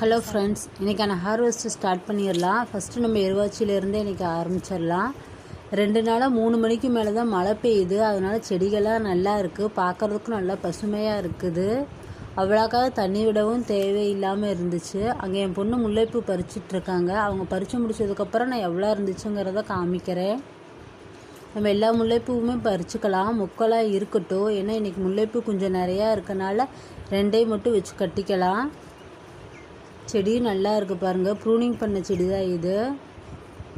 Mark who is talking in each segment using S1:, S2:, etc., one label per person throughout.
S1: Hello friends இன்றைக்கான harvest start பண்ணிடலாம். First நம்ம எருவாச்சியிலேருந்தே இன்றைக்கி ஆரம்பிச்சிடலாம். ரெண்டு நாளாக மூணு மணிக்கு மேலே தான் மழை பெய்யுது. அதனால் செடிகள்லாம் நல்லா இருக்குது பார்க்குறதுக்கும் நல்லா பசுமையாக இருக்குது. அவ்வளோக்காக தண்ணி விடவும் தேவையில்லாமல் இருந்துச்சு. அங்கே என் பொண்ணு முல்லைப்பூ பறிச்சிட்ருக்காங்க அவங்க பறித்து முடிச்சதுக்கப்புறம் நான் எவ்வளோ இருந்துச்சுங்கிறத காமிக்கிறேன். நம்ம எல்லா முல்லைப்பூவுமே பறிச்சுக்கலாம். முக்கெல்லாம் இருக்கட்டும். ஏன்னா இன்றைக்கி முல்லைப்பூ கொஞ்சம் நிறையா இருக்கனால ரெண்டையும் மட்டும் வச்சு கட்டிக்கலாம். செடியும் நல்லா இருக்குது பாருங்கள் ப்ரூனிங் பண்ண செடி தான் இது.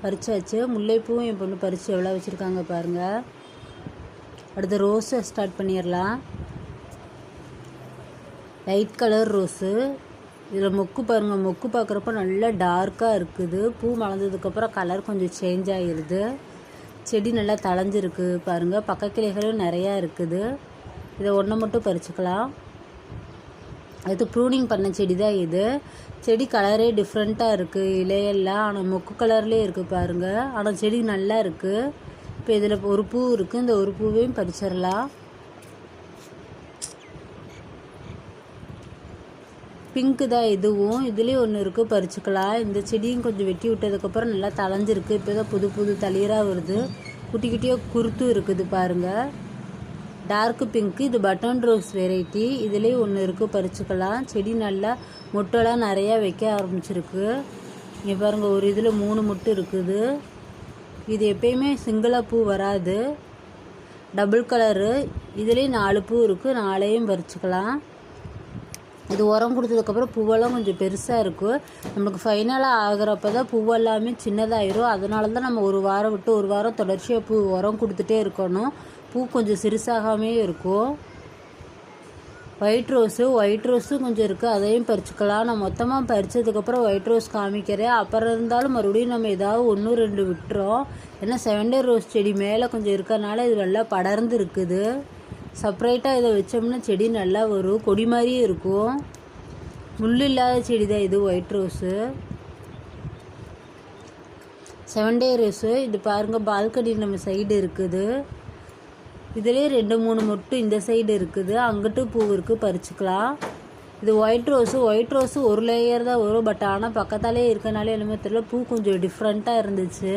S1: பறிச்சாச்சு. முல்லைப்பூவும் என் பொண்ணு பறித்து எவ்வளோ வச்சுருக்காங்க பாருங்கள் அடுத்து ரோஸை ஸ்டார்ட் பண்ணிடலாம். Light colour rose. இதில் மொக்கு பாருங்கள் மொக்கு பார்க்குறப்ப நல்லா டார்க்காக இருக்குது. பூ மலர்ந்ததுக்கப்புறம் கலர் கொஞ்சம் சேஞ்ச் ஆகிருது செடி நல்லா தளைஞ்சிருக்கு பாருங்கள் பக்கக்கிளைகளும் நிறையா இருக்குது. இதை ஒன்றை மட்டும் பறிச்சுக்கலாம். அடுத்து ப்ரூனிங் பண்ண செடி தான் இது. செடி கலரே டிஃப்ரெண்ட்டாக இருக்குது இலையெல்லாம். ஆனால் மொக்கு கலர்லேயே இருக்குது பாருங்கள் ஆனால் செடி நல்லா இருக்குது இப்போ இதில் ஒரு பூ இருக்குது இந்த ஒரு பூவையும் பறிச்சிடலாம். பிங்க்கு தான் இதுவும். இதுலேயும் ஒன்று இருக்குது பறிச்சுக்கலாம். இந்த செடியும் கொஞ்சம் வெட்டி விட்டதுக்கப்புறம் நல்லா தளைஞ்சிருக்கு இப்போ தான் புது புது தளிராக வருது. குட்டி குட்டியாக குருத்தும் இருக்குது பாருங்கள் டார்க் பிங்க்கு இது பட்டன் ரோஸ் வெரைட்டி. இதுலேயும் ஒன்று இருக்குது பறிச்சுக்கலாம். செடி நல்லா முட்டைலாம் நிறையா வைக்க ஆரம்பிச்சிருக்கு. இங்கே பாருங்கள் ஒரு இதில் மூணு முட்டை இருக்குது. இது எப்பயுமே சிங்கிளாக பூ வராது. Double colour. இதுலேயும் நாலு பூ இருக்குது நாளையும் பறிச்சுக்கலாம். இது உரம் கொடுத்ததுக்கப்புறம் பூவெல்லாம் கொஞ்சம் பெருசாக இருக்கும் நம்மளுக்கு ஃபைனலாக ஆகிறப்ப தான் பூவெல்லாமே சின்னதாயிரும். அதனால தான் நம்ம ஒரு வாரம் விட்டு ஒரு வாரம் தொடர்ச்சியாக பூ உரம் கொடுத்துட்டே இருக்கணும். பூ கொஞ்சம் சிறுசாகாமே இருக்கும். ஒயிட் ரோஸு ஒயிட் ரோஸும் கொஞ்சம் இருக்குது அதையும் பறிச்சுக்கலாம். நான் மொத்தமாக பறித்ததுக்கப்புறம் ஒயிட் ரோஸ் காமிக்கிறேன். அப்புறம் இருந்தாலும் மறுபடியும் நம்ம ஏதாவது ஒன்று ரெண்டு விட்டுறோம். ஏன்னா செவண்டர் ரோஸ் செடி மேலே கொஞ்சம் இருக்கிறனால இது நல்லா படர்ந்து இருக்குது. செப்ரேட்டாக இதை வச்சோம்னா செடி நல்லா வரும். கொடி மாதிரியே இருக்கும். முள் இல்லாத செடி தான் இது white rose seven day rose இது பாருங்கள் பால்கனி நம்ம சைடு இருக்குது. இதுலேயே ரெண்டு மூணு மொட்டு இந்த சைடு இருக்குது. அங்கிட்டு பூ இருக்குது பறிச்சுக்கலாம். இது ஒயிட் ரோஸு ஒயிட் ரோஸு ஒரு லேயர் தான் வரும். பட் ஆனால் பக்கத்தாலே இருக்கனாலே என்னமோ தெரியல. பூ கொஞ்சம் டிஃப்ரெண்ட்டாக இருந்துச்சு.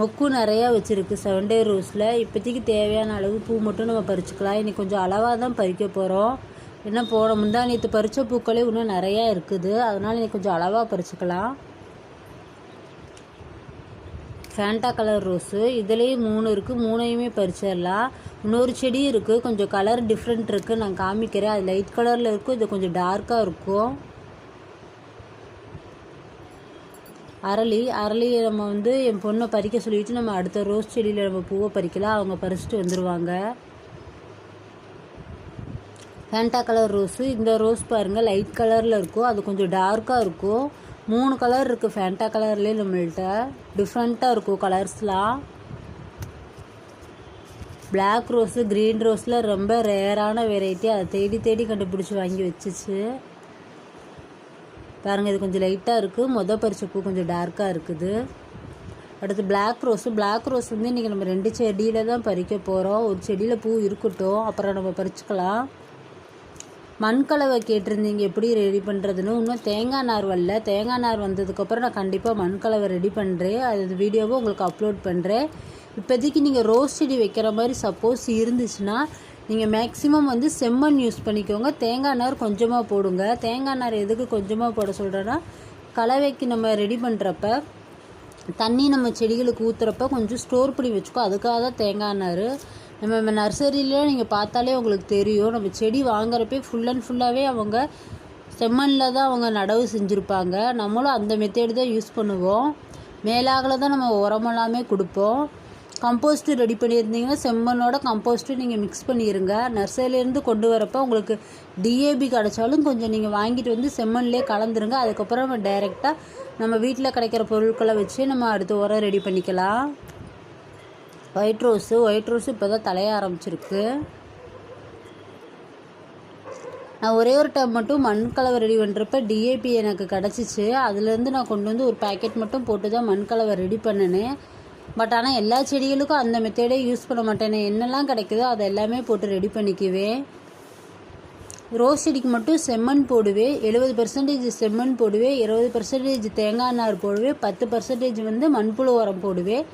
S1: மொக்கு நிறையா வச்சுருக்கு செவன் டே ரோஸில் இப்போதைக்கு தேவையான அளவு பூ மட்டும் நம்ம பறிச்சுக்கலாம். இன்றைக்கி கொஞ்சம் அளவாக தான் பறிக்க போகிறோம் என்ன போன முந்தா நேற்று பறித்த பூக்களே இன்னும் நிறையா இருக்குது. அதனால் இன்றைக்கி கொஞ்சம் அளவாக பறிச்சுக்கலாம். ஃபேண்டா கலர் ரோஸு இதுலேயும் மூணு இருக்குது மூணையுமே பறிச்சிடலாம். இன்னொரு செடி இருக்குது கொஞ்சம் கலர் டிஃப்ரெண்ட் இருக்குது நான் காமிக்கிறேன். அது லைட் கலரில் இருக்கும் இது கொஞ்சம் டார்க்காக இருக்கும். அரளி அரளியை நம்ம வந்து என் பொண்ணை பறிக்க சொல்லிட்டு நம்ம அடுத்த ரோஸ் செடியில் நம்ம பூவை பறிக்கலாம். அவங்க பறிச்சுட்டு வந்துடுவாங்க ஃபேண்டா கலர் ரோஸு இந்த ரோஸ் பாருங்கள் லைட் கலரில் இருக்கும். அது கொஞ்சம் டார்க்காக இருக்கும். மூணு கலர் இருக்குது ஃபேண்டா கலர்லேயே நம்மள்கிட்ட டிஃப்ரெண்ட்டாக இருக்கும் கலர்ஸ்லாம் பிளாக் ரோஸு க்ரீன் ரோஸில் ரொம்ப ரேரான வெரைட்டி அதை தேடி தேடி கண்டுபிடிச்சி வாங்கி வச்சிச்சு. பாருங்கள் இது கொஞ்சம் லைட்டாக இருக்குது மொதல் பறிச்ச பூ கொஞ்சம் டார்க்காக இருக்குது. அடுத்து பிளாக் ரோஸு பிளாக் ரோஸ் வந்து இன்றைக்கி நம்ம ரெண்டு செடியில் தான் பறிக்க போகிறோம் ஒரு செடியில் பூ இருக்கட்டும். அப்புறம் நம்ம பறிச்சுக்கலாம். மண்கலவை கேட்டிருந்தீங்க எப்படி ரெடி பண்ணுறதுன்னு இன்னும் தேங்காய் நார் வரல. தேங்காய் நார் வந்ததுக்கப்புறம் நான் கண்டிப்பாக மண்கலவை ரெடி பண்ணுறேன் அது வீடியோவை உங்களுக்கு அப்லோட் பண்ணுறேன் இப்போதைக்கு நீங்கள் ரோஸ் செடி வைக்கிற மாதிரி சப்போஸ் இருந்துச்சுன்னா நீங்கள் மேக்ஸிமம் வந்து செம்மண் யூஸ் பண்ணிக்கோங்க. தேங்காய் நார் கொஞ்சமாக போடுங்க. தேங்காய் நார் எதுக்கு கொஞ்சமாக போட சொல்கிறேன்னா கலவைக்கு நம்ம ரெடி பண்ணுறப்ப தண்ணி நம்ம செடிகளுக்கு ஊற்றுறப்ப கொஞ்சம் ஸ்டோர் பண்ணி வச்சுக்கோ. அதுக்காக தான் தேங்காய் நார். நம்ம நர்சரியில நீங்கள் பார்த்தாலே உங்களுக்கு தெரியும். நம்ம செடி வாங்குறப்பே ஃபுல் அண்ட் ஃபுல்லாகவே அவங்க செம்மண்ணில் தான் அவங்க நடவு செஞ்சுருப்பாங்க. நம்மளும் அந்த மெத்தேடு தான் யூஸ் பண்ணுவோம். மேலாகில் தான் நம்ம உரமெல்லாமே கொடுப்போம். கம்போஸ்ட்டு ரெடி பண்ணியிருந்தீங்கன்னா செம்மண்ணோட கம்போஸ்ட்டு நீங்கள் மிக்ஸ் பண்ணிடுங்க நர்சரியிலேருந்து கொண்டு வரப்போ உங்களுக்கு டிஏபி கிடச்சாலும் கொஞ்சம் நீங்கள் வாங்கிட்டு வந்து செம்மண்லேயே கலந்துருங்க. அதுக்கப்புறம் நம்ம டைரெக்டாக நம்ம வீட்டில் கிடைக்கிற பொருட்களை வச்சு நம்ம அடுத்த உரம் ரெடி பண்ணிக்கலாம். ஒயிட் ரோஸு ஒயிட் ரோஸு இப்போ தான் தலைய ஆரம்பிச்சிருக்கு. நான் ஒரே ஒரு டைம் மட்டும் மண் கலவை ரெடி பண்ணுறப்ப டிஏபி எனக்கு கிடச்சிச்சு. அதுலேருந்து நான் கொண்டு வந்து ஒரு பேக்கெட் மட்டும் போட்டு தான் மண் கலவை ரெடி பண்ணினேன் பட் ஆனால் எல்லா செடிகளுக்கும் அந்த மெத்தேடே யூஸ் பண்ண மாட்டேன். என்னெல்லாம் கிடைக்குதோ அதை எல்லாமே போட்டு ரெடி பண்ணிக்குவேன் ரோஸ் செடிக்கு மட்டும் செம்மண் போடுவேன் எழுபது பர்சன்டேஜ் செம்மண் போடுவேன் இருபது பர்சன்டேஜ் தேங்காய் நார் போடுவேன் பத்து பர்சன்டேஜ் வந்து மண்புழு உரம் போடுவேன்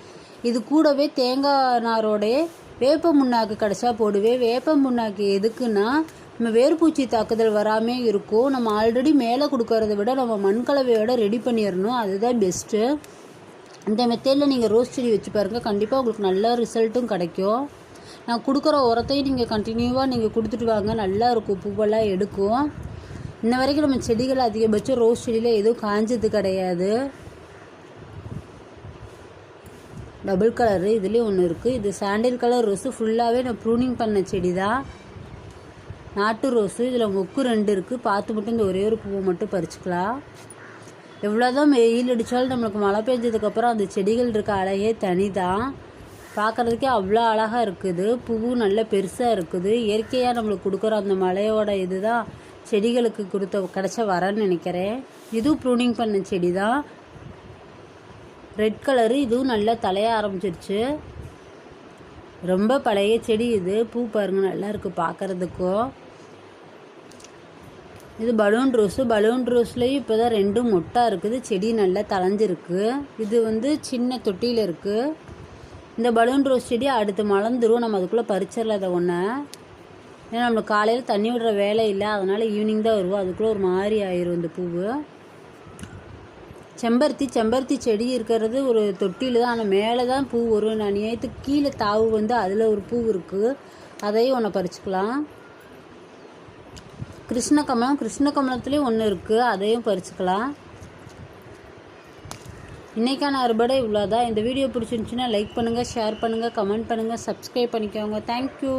S1: இது கூடவே தேங்காய் நாரோடைய வேப்ப முன்னாக்கு கிடச்சா போடுவேன் வேப்ப முன்னாக்கு எதுக்குன்னா நம்ம வேர்பூச்சி தாக்குதல் வராமல் இருக்கும் நம்ம ஆல்ரெடி மேலே கொடுக்கறத விட நம்ம மண்கலவையோட ரெடி பண்ணிடணும் அதுதான் பெஸ்ட்டு இந்த மெத்தேடில் நீங்கள் ரோஸ் செடி வச்சு பாருங்கள் கண்டிப்பாக உங்களுக்கு நல்ல ரிசல்ட்டும் கிடைக்கும். நான் கொடுக்குற உரத்தையும் நீங்கள் கண்டினியூவாக நீங்கள் கொடுத்துட்டு வாங்க. நல்லா இருக்கும். பூவெல்லாம் எடுக்கும். இன்ன வரைக்கும் நம்ம செடிகள் அதிகபட்சம் ரோஸ் செடியில் எதுவும் காஞ்சது கிடையாது. டபுள் கலரு இதுலேயும் ஒன்று இருக்குது இது சாண்டில் கலர் ரோஸு. ஃபுல்லாகவே நான் ப்ரூனிங் பண்ண செடி தான் நாட்டு ரோஸு. இதில் மொக்கு ரெண்டு இருக்குது பார்த்து மட்டும் இந்த ஒரே ஒரு பூவை மட்டும் பறிச்சுக்கலாம். எவ்வளோதான் வெயில் அடித்தாலும் நம்மளுக்கு மழை பெஞ்சதுக்கப்புறம் அந்த செடிகள் இருக்க அழகே தனி தான் பார்க்குறதுக்கே அவ்வளோ அழகாக இருக்குது. பூவும் நல்ல பெருசாக இருக்குது. இயற்கையாக நம்மளுக்கு கொடுக்குற அந்த மலையோட இது தான் செடிகளுக்கு கொடுத்த கிடச்ச வரன்னு நினைக்கிறேன். இதுவும் ப்ரூனிங் பண்ண செடி தான் ரெட் கலரு இதுவும் நல்லா தலைய ஆரம்பிச்சிருச்சு. ரொம்ப பழைய செடி இது. பூ பாருங்க நல்லா இருக்குது பார்க்குறதுக்கும் இது பலூன் ரோஸு பலூன் ரோஸ்லேயும் இப்போ தான் ரெண்டும் மொட்டாக இருக்குது. செடி நல்லா தளைஞ்சிருக்கு இது வந்து சின்ன தொட்டியில் இருக்குது இந்த பலூன் ரோஸ் செடி அடுத்து மலர்ந்துரும். நம்ம அதுக்குள்ளே பறிச்சிடல அதை ஒன்று ஏன்னா நம்மளுக்கு காலையில் தண்ணி விடுற வேலை இல்லை. அதனால் ஈவினிங் தான் வருவோம். அதுக்குள்ளே ஒரு மாதிரி ஆயிரும் இந்த பூவு. செம்பருத்தி செம்பருத்தி செடி இருக்கிறது ஒரு தொட்டியில் தான். ஆனால் மேலே தான் பூ வரும். நான் நேற்று கீழே தாவு வந்து அதில் ஒரு பூ இருக்குது அதையும் ஒன்று பறிச்சுக்கலாம். கிருஷ்ணகமலம் கிருஷ்ணகமலத்துலேயும் ஒன்று இருக்குது அதையும் பறிச்சுக்கலாம். இன்றைக்கான அறுபடை இவ்வளோதான் இந்த வீடியோ பிடிச்சிருந்துச்சுன்னா லைக் பண்ணுங்கள் ஷேர் பண்ணுங்கள் கமெண்ட் பண்ணுங்கள் சப்ஸ்கிரைப் பண்ணிக்கோங்க. தேங்க்யூ